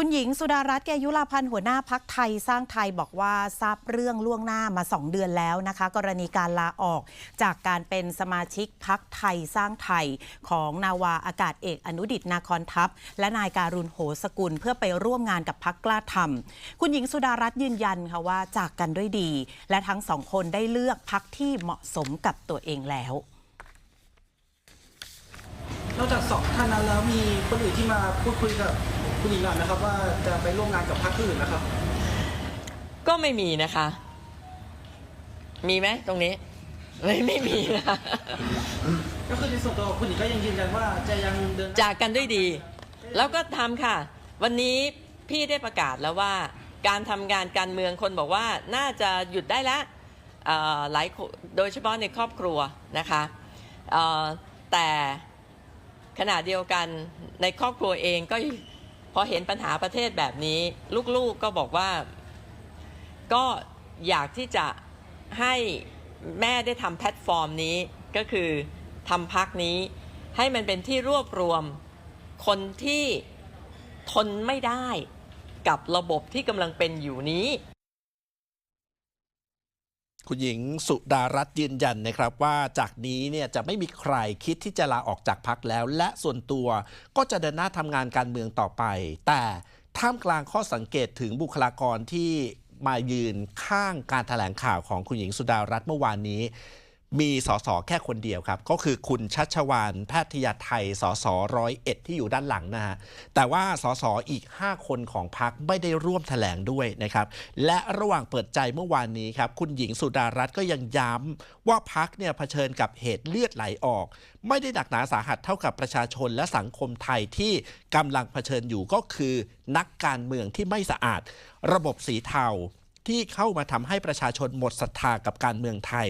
คุณหญิงสุดารัตน์แกยุราพันธ์หัวหน้าพักไทยสร้างไทยบอกว่าทราบเรื่องล่วงหน้ามา 2 เดือนแล้วนะคะ กรณีการลาออกจากการเป็นสมาชิกพักไทยสร้างไทย ของนาวาอากาศเอกอนุดิตนาคอนทัพ และนายการุณโหสกุลเพื่อไปร่วมงานกับพักกล้าทำคุณหญิงสุดารัตน์ยืนยันค่ะว่าจากกันด้วยดี และทั้งสองคนได้เลือกพักที่เหมาะสมกับตัวเองแล้วนอกจากสองท่านนั้นแล้วมีคนอื่นที่มาพูดคุยกับ คุณหญิงหน่อยนะครับว่าจะไปร่วมงานกับพรรคอื่นนะครับ ก็ไม่มีนะคะ มีไหมตรงนี้ ไม่ไม่มีนะก็คือในส่วนตัวของคุณหญิงก็ยังยืนยันว่าจะยังเดินหน้จากกันด้วยดี แล้วก็ทำค่ะ วันนี้พี่ได้ประกาศแล้วว่า การทำงานการเมืองคนบอกว่าน่าจะหยุดได้แล้วเอ่อหลายคนโดยเฉพาะในครอบครัวนะคะเอ่อแต่ขณะเดียวกันในครอบครัวเองก็พ อเห็นปัญหาประเทศแบบนี้ ลูกๆก็บอกว่า ก็อยากที่จะให้แม่ได้ทำแพลตฟอร์มนี้ก็คือทำพักนี้ ให้มันเป็นที่รวบรวมคนที่ทนไม่ได้กับระบบที่กำลังเป็นอยู่นี้ คุณหญิงสุดารัตน์ยืนยันนะครับว่าจากนี้เนี่ยจะไม่มีใครคิดที่จะลาออกจากพักแล้ว และส่วนตัวก็จะเดินหน้าทำงานการเมืองต่อไป แต่ท่ามกลางข้อสังเกตถึงบุคลากรที่มายืนข้างการถแถลงข่าวของคุณหญิงสุดารัตน์เมื่อวานนี้ มีสสแค่คนเดียวครับ ก็คือคุณชัชวานแพทยาไทยสสร้อยเอ็ดที่อยู่ด้านหลังนะฮะแต่ว่าสสอีก 5 คนของพักไม่ได้ร่วมแถลงด้วยนะครับ และระหว่างเปิดใจเมื่อวานนี้ครับ คุณหญิงสุดารัตน์ก็ยังย้ำว่าพักเนี่ยเผชิญกับเหตุเลือดไหลออก ไม่ได้หนักหนาสาหัสเท่ากับประชาชนและสังคมไทยที่กำลังเผชิญอยู่ก็คือ นักการเมืองที่ไม่สะอาด ระบบสีเทา ที่เข้ามาทำให้ประชาชนหมดศรัทธากับการเมืองไทย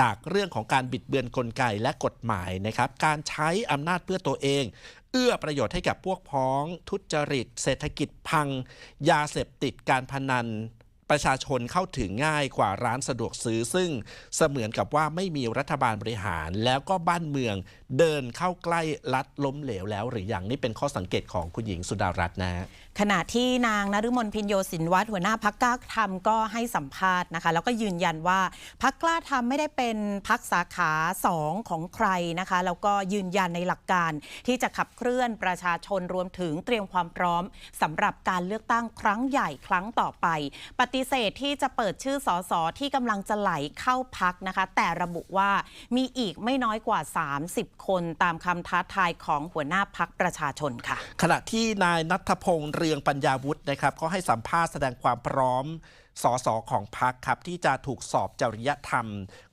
จากเรื่องของการบิดเบือนกลไกและกฎหมายนะครับ การใช้อำนาจเพื่อตัวเอง เอื้อประโยชน์ให้กับพวกพ้อง ทุจริต เศรษฐกิจพัง ยาเสพติดการพนัน ประชาชนเข้าถึงง่ายกว่าร้านสะดวกซื้อ ซึ่งเสมือนกับว่าไม่มีรัฐบาลบริหาร แล้วก็บ้านเมืองเดินเข้าใกล้ลัดล้มเหลวแล้ว หรือยังนี่เป็นข้อสังเกตของคุณหญิงสุดารัตน์นะขณะที่นางนฤมลพินโยสินวัฒน์หัวหน้าพักกล้าทำก็ให้สัมภาษณ์นะคะ แล้วก็ยืนยันว่าพักกล้าทำไม่ได้เป็นพักสาขาสองของใครนะคะ แล้วก็ยืนยันในหลักการที่จะขับเคลื่อนประชาชนรวมถึงเตรียมความพร้อมสำหรับการเลือกตั้งครั้งใหญ่ครั้งต่อไปปฏิเสธที่จะเปิดชื่อสสที่กำลังจะไหลเข้าพักนะคะ แต่ระบุว่ามีอีกไม่น้อยกว่า 30 คนตามคำท้าทายของหัวหน้าพักประชาชนค่ะ ขณะที่นายนัทพงษ์เรืองปัญญาวุฒินะครับก็ให้สัมภาษณ์แสดงความพร้อม สสของพักครับที่จะถูกสอบจริยธรรม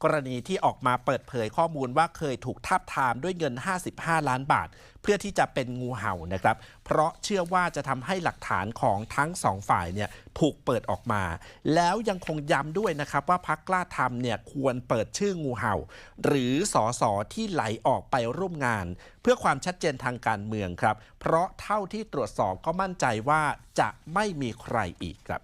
กรณีที่ออกมาเปิดเผยข้อมูลว่าเคยถูกทับทามด้วยเงิน 55 ล้านบาท เพื่อที่จะเป็นงูเห่านะครับ เพราะเชื่อว่าจะทำให้หลักฐานของทั้งสองฝ่ายเนี่ยถูกเปิดออกมา แล้วยังคงย้ำด้วยนะครับว่าพักกล้าทำเนี่ยควรเปิดชื่องูเห่า หรือสอสอที่ไหลออกไปร่วมงาน เพื่อความชัดเจนทางการเมืองครับ เพราะเท่าที่ตรวจสอบก็มั่นใจว่าจะไม่มีใครอีกครับ